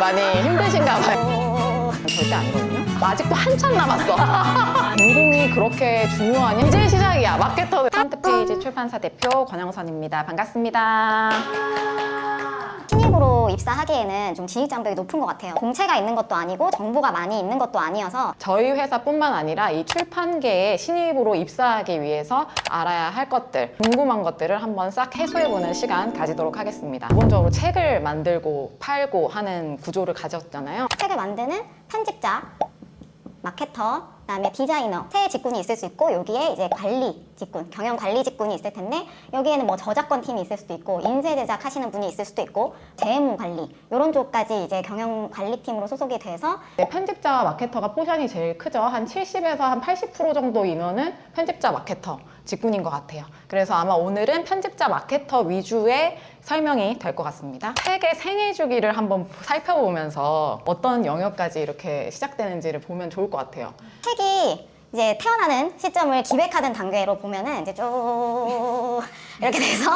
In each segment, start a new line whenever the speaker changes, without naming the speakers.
많이 힘드신가 봐요. 절대 아니거든요. 아직도 한참 남았어. 전공이 그렇게 중요하니? 이제 시작이야. 마케터 프런트 페이지 출판사 대표 권영선입니다. 반갑습니다.
입사하기에는 좀 진입 장벽이 높은 것 같아요. 공채가 있는 것도 아니고 정보가 많이 있는 것도 아니어서
저희 회사뿐만 아니라 이 출판계에 신입으로 입사하기 위해서 알아야 할 것들, 궁금한 것들을 한번 싹 해소해보는 시간 가지도록 하겠습니다. 기본적으로 책을 만들고 팔고 하는 구조를 가졌잖아요.
책을 만드는 편집자, 마케터, 그다음에 디자이너, 세 직군이 있을 수 있고 여기에 이제 관리 직군, 경영 관리 직군이 있을 텐데 여기에는 뭐 저작권 팀이 있을 수도 있고 인쇄 제작 하시는 분이 있을 수도 있고 재무 관리 이런 쪽까지 이제 경영 관리 팀으로 소속이 돼서
네, 편집자와 마케터가 포션이 제일 크죠. 한 70에서 한 80% 정도 인원은 편집자 마케터 직군인 것 같아요. 그래서 아마 오늘은 편집자 마케터 위주의 설명이 될 것 같습니다. 책의 생애 주기를 한번 살펴보면서 어떤 영역까지 이렇게 시작되는지를 보면 좋을 것 같아요.
책이 이제 태어나는 시점을 기획하던 단계로 보면은 이제 쭉 이렇게 돼서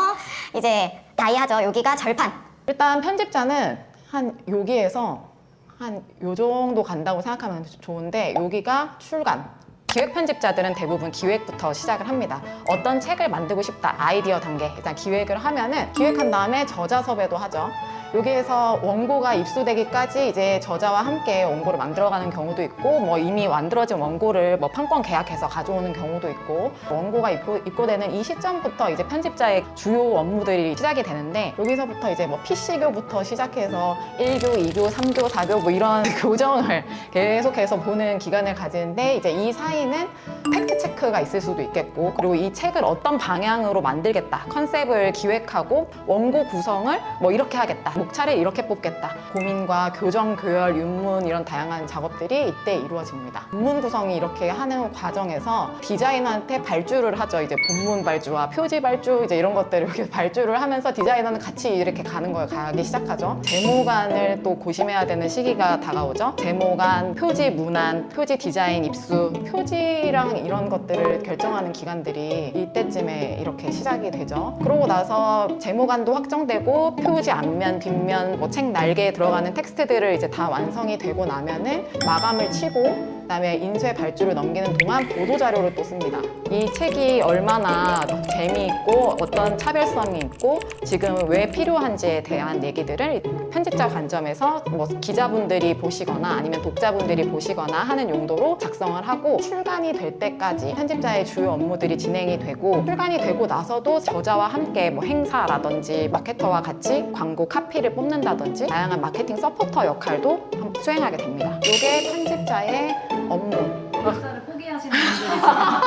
이제 다이하죠. 여기가 절판.
일단 편집자는 한 여기에서 한 요 정도 간다고 생각하면 좋은데 여기가 출간. 기획 편집자들은 대부분 기획부터 시작을 합니다. 어떤 책을 만들고 싶다 아이디어 단계 일단 기획을 하면은 기획한 다음에 저자 섭외도 하죠. 여기에서 원고가 입수되기까지 이제 저자와 함께 원고를 만들어가는 경우도 있고 뭐 이미 만들어진 원고를 뭐 판권 계약해서 가져오는 경우도 있고 원고가 입고, 입고되는 이 시점부터 이제 편집자의 주요 업무들이 시작이 되는데 여기서부터 이제 뭐 PC교부터 시작해서 1교, 2교, 3교, 4교 뭐 이런 교정을 계속해서 보는 기간을 가지는데 이제 이 사이 는 팩트 체크가 있을 수도 있겠고 그리고 이 책을 어떤 방향으로 만들겠다 컨셉을 기획하고 원고 구성을 뭐 이렇게 하겠다 목차를 이렇게 뽑겠다 고민과 교정, 교열, 윤문 이런 다양한 작업들이 이때 이루어집니다. 문문 구성이 이렇게 하는 과정에서 디자이너한테 발주를 하죠. 이제 본문 발주와 표지 발주 이제 이런 것들을 이렇게 발주를 하면서 디자이너는 같이 이렇게 가는 거예요. 가기 시작하죠. 제모간을 또 고심해야 되는 시기가 다가오죠. 제모간, 표지 문안, 표지 디자인 입수 표지 랑 이런 것들을 결정하는 기간들이 이때쯤에 이렇게 시작이 되죠. 그러고 나서 제모간도 확정되고 표지 앞면, 뒷면, 뭐 책 날개에 들어가는 텍스트들을 이제 다 완성이 되고 나면은 마감을 치고 그다음에 인쇄 발주를 넘기는 동안 보도 자료를 또 씁니다. 이 책이 얼마나 재미있고 어떤 차별성이 있고 지금 왜 필요한지에 대한 얘기들을 편집자 관점에서 뭐 기자분들이 보시거나 아니면 독자분들이 보시거나 하는 용도로 작성을 하고 출간이 될 때까지 편집자의 주요 업무들이 진행이 되고 출간이 되고 나서도 저자와 함께 뭐 행사라든지 마케터와 같이 광고 카피를 뽑는다든지 다양한 마케팅 서포터 역할도 수행하게 됩니다. 이게 편집자의 업무.
역사를 포기하시는 분들이 많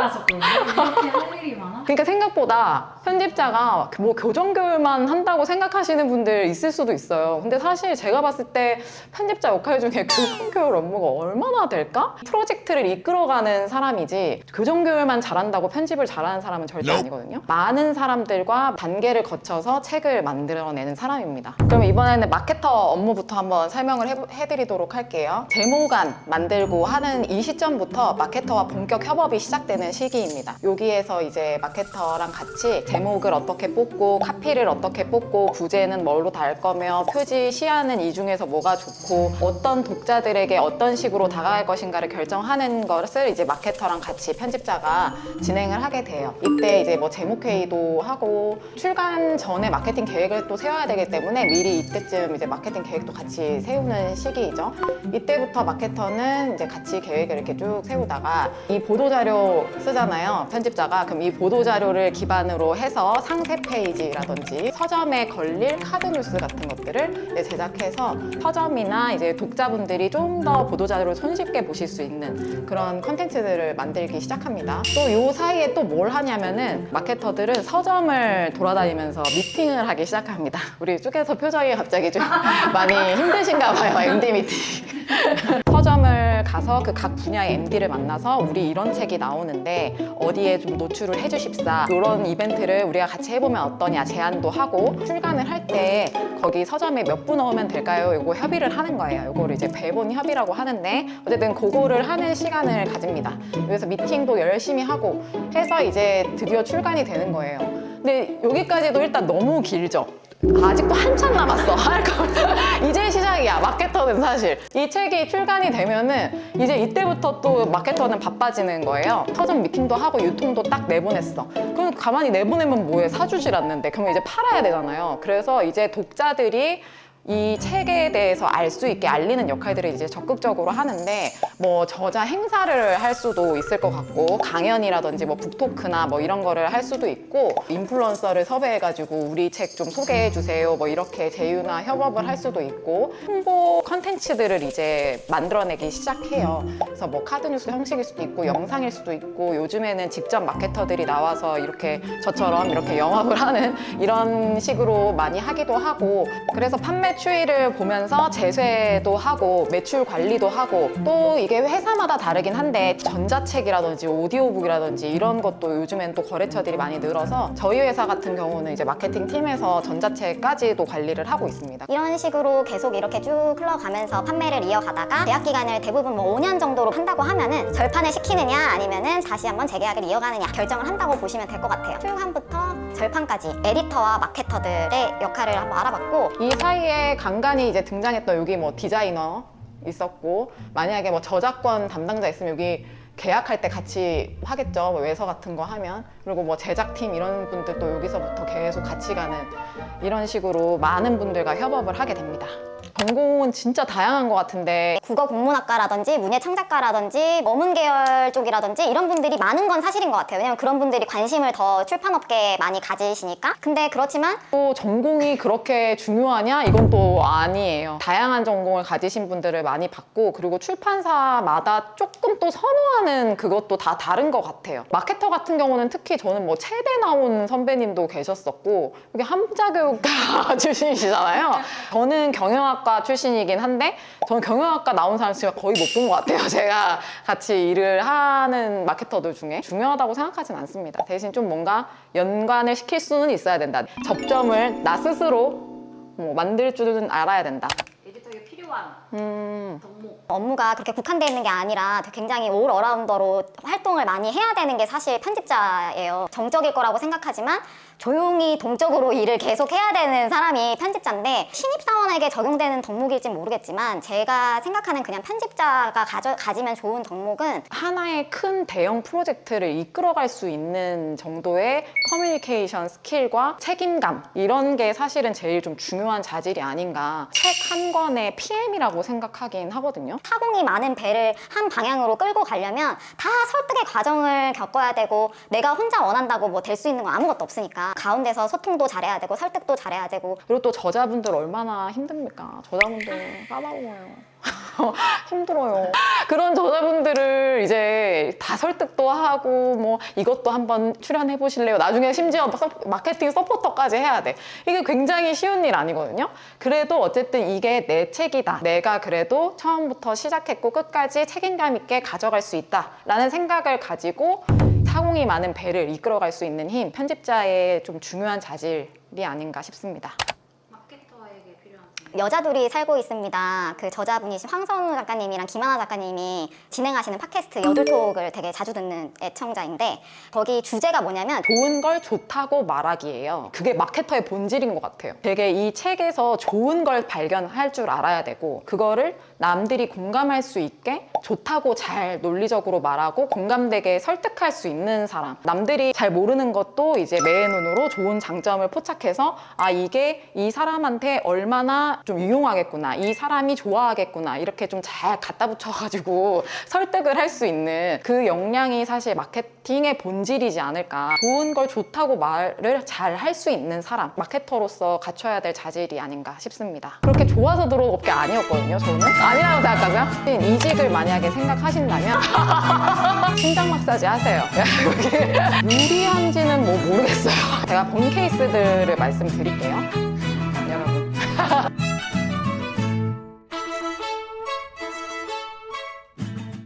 이 입찰하셨거든요. 이렇게 할 일이 많아?
그러니까 생각보다 편집자가 뭐 교정 교육만 한다고 생각하시는 분들 있을 수도 있어요. 근데 사실 제가 봤을 때 편집자 역할 중에 교정 교육 업무가 얼마나 될까? 프로젝트를 이끌어가는 사람이지 교정 교육만 잘한다고 편집을 잘하는 사람은 절대 아니거든요. 많은 사람들과 단계를 거쳐서 책을 만들어내는 사람입니다. 그럼 이번에는 마케터 업무부터 한번 설명을 해, 해드리도록 할게요. 제모간 만들고 하는 이 시점부터 마케터와 본격 협업이 시작되는 시기입니다. 여기에서 이제 마케터랑 같이 제목을 어떻게 뽑고 카피를 어떻게 뽑고 부제는 뭘로 달 거며 표지 시야는 이 중에서 뭐가 좋고 어떤 독자들에게 어떤 식으로 다가갈 것인가를 결정하는 것을 이제 마케터랑 같이 편집자가 진행을 하게 돼요. 이때 이제 뭐 제목 회의도 하고 출간 전에 마케팅 계획을 또 세워야 되기 때문에 미리 이때쯤 이제 마케팅 계획도 같이 세우는 시기이죠. 이때부터 마케터는 이제 같이 계획을 이렇게 쭉 세우다가 이 보도 자료 쓰잖아요. 편집자가 그럼 이 보도 자료를 기반으로 해서 상세 페이지라든지 서점에 걸릴 카드 뉴스 같은 것들을 제작해서 서점이나 이제 독자분들이 좀 더 보도 자료를 손쉽게 보실 수 있는 그런 컨텐츠들을 만들기 시작합니다. 또 요 사이에 또 뭘 하냐면은 마케터들은 서점을 돌아다니면서 미팅을 하기 시작합니다. 우리 쭉해서 표정이 갑자기 좀 많이 힘드신가 봐요. MD 미팅. 서점을 가서 그 각 분야의 MD를 만나서 우리 이런 책이 나오는데 어디에 좀 노출을 해주십사 이런 이벤트를 우리가 같이 해보면 어떠냐 제안도 하고 출간을 할 때 거기 서점에 몇 부 넣으면 될까요? 이거 협의를 하는 거예요. 이거를 이제 배본 협의라고 하는데 어쨌든 그거를 하는 시간을 가집니다. 그래서 미팅도 열심히 하고 해서 이제 드디어 출간이 되는 거예요. 근데 여기까지도 일단 너무 길죠. 아직도 한참 남았어. 할 거. 이제 시작이야. 마케터는 사실. 이 책이 출간이 되면은 이제 이때부터 또 마케터는 바빠지는 거예요. 서점 미팅도 하고 유통도 딱 내보냈어. 그럼 가만히 내보내면 뭐해? 사주질 않는데. 그러면 이제 팔아야 되잖아요. 그래서 이제 독자들이 이 책에 대해서 알 수 있게 알리는 역할들을 이제 적극적으로 하는데 뭐 저자 행사를 할 수도 있을 것 같고 강연이라든지 뭐 북토크나 뭐 이런 거를 할 수도 있고 인플루언서를 섭외해가지고 우리 책 좀 소개해 주세요. 뭐 이렇게 제휴나 협업을 할 수도 있고 홍보 컨텐츠들을 이제 만들어내기 시작해요. 그래서 뭐 카드 뉴스 형식일 수도 있고 영상일 수도 있고 요즘에는 직접 마케터들이 나와서 이렇게 저처럼 이렇게 영업을 하는 이런 식으로 많이 하기도 하고 그래서 판매 추이를 보면서 제세도 하고 매출 관리도 하고 또 이게 회사마다 다르긴 한데 전자책이라든지 오디오북이라든지 이런 것도 요즘엔 또 거래처들이 많이 늘어서 저희 회사 같은 경우는 이제 마케팅 팀에서 전자책까지도 관리를 하고 있습니다.
이런 식으로 계속 이렇게 쭉 흘러가면서 판매를 이어가다가 계약 기간을 대부분 뭐 5년 정도로 한다고 하면은 절판을 시키느냐 아니면은 다시 한번 재계약을 이어가느냐 결정을 한다고 보시면 될 것 같아요. 출간부터 절판까지 에디터와 마케터들의 역할을 한번 알아봤고
이 사이에 간간히 이제 등장했던 여기 뭐 디자이너 있었고 만약에 뭐 저작권 담당자 있으면 여기 계약할 때 같이 하겠죠. 뭐 외서 같은 거 하면. 그리고 뭐 제작팀 이런 분들도 여기서부터 계속 같이 가는 이런 식으로 많은 분들과 협업을 하게 됩니다 전공은 진짜 다양한 것 같은데
국어 국문학과라든지 문예창작과라든지 어문 계열 쪽이라든지 이런 분들이 많은 건 사실인 것 같아요. 왜냐면 그런 분들이 관심을 더 출판업계에 많이 가지시니까. 근데 그렇지만
또 전공이 그렇게 중요하냐? 이건 또 아니에요. 다양한 전공을 가지신 분들을 많이 봤고, 그리고 출판사마다 조금 또 선호하는 그것도 다 다른 것 같아요. 마케터 같은 경우는 특히 저는 뭐 체대 나온 선배님도 계셨었고, 여기 함자교육과 출신이시잖아요. 저는 경영학 과 출신이긴 한데, 저는 경영학과 나온 사람 진짜 거의 못 본 것 같아요. 제가 같이 일을 하는 마케터들 중에 중요하다고 생각하진 않습니다. 대신 좀 뭔가 연관을 시킬 수는 있어야 된다. 접점을 나 스스로 뭐 만들 줄은 알아야 된다.
에디터에게 필요한
음,
덕목
업무가 그렇게 국한되어 있는 게 아니라 굉장히 올 어라운더로 활동을 많이 해야 되는 게 사실 편집자예요. 정적일 거라고 생각하지만 조용히 동적으로 일을 계속 해야 되는 사람이 편집자인데 신입사원에게 적용되는 덕목일지 모르겠지만 제가 생각하는 그냥 편집자가 가져, 가지면 좋은 덕목은
하나의 큰 대형 프로젝트를 이끌어갈 수 있는 정도의 커뮤니케이션 스킬과 책임감 이런 게 사실은 제일 좀 중요한 자질이 아닌가. 책 한 권의 PM이라고 생각하긴 하거든요.
타공이 많은 배를 한 방향으로 끌고 가려면 다 설득의 과정을 겪어야 되고 내가 혼자 원한다고 뭐 될 수 있는 건 아무것도 없으니까 가운데서 소통도 잘해야 되고 설득도 잘해야 되고
그리고 또 저자분들 얼마나 힘듭니까? 저자분들 까다로워요. 힘들어요. 그런 저자분들을 이제 다 설득도 하고 뭐 이것도 한번 출연해 보실래요? 나중에 심지어 서- 마케팅 서포터까지 해야 돼. 이게 굉장히 쉬운 일 아니거든요. 그래도 어쨌든 이게 내 책이다. 내가 그래도 처음부터 시작했고 끝까지 책임감 있게 가져갈 수 있다라는 생각을 가지고 사공이 많은 배를 이끌어갈 수 있는 힘, 편집자의 좀 중요한 자질이 아닌가 싶습니다.
여자들이 살고 있습니다. 그 저자분이신 황선우 작가님이랑 김하나 작가님이 진행하시는 팟캐스트 여둘톡을 되게 자주 듣는 애청자인데 거기 주제가 뭐냐면
좋은 걸 좋다고 말하기예요. 그게 마케터의 본질인 것 같아요. 되게 이 책에서 좋은 걸 발견할 줄 알아야 되고 그거를 남들이 공감할 수 있게 좋다고 잘 논리적으로 말하고 공감되게 설득할 수 있는 사람. 남들이 잘 모르는 것도 이제 매의 눈으로 좋은 장점을 포착해서 아 이게 이 사람한테 얼마나 좀 유용하겠구나. 이 사람이 좋아하겠구나. 이렇게 좀 잘 갖다 붙여가지고 설득을 할 수 있는 그 역량이 사실 마케팅의 본질이지 않을까. 좋은 걸 좋다고 말을 잘 할 수 있는 사람. 마케터로서 갖춰야 될 자질이 아닌가 싶습니다. 그렇게 좋아서 들어온 업계 아니었거든요, 저는. 아니라고 생각하세요? 이직을 만약에 생각하신다면 심장 마사지 하세요. 유리한지는 뭐 모르겠어요. 제가 본 케이스들을 말씀드릴게요.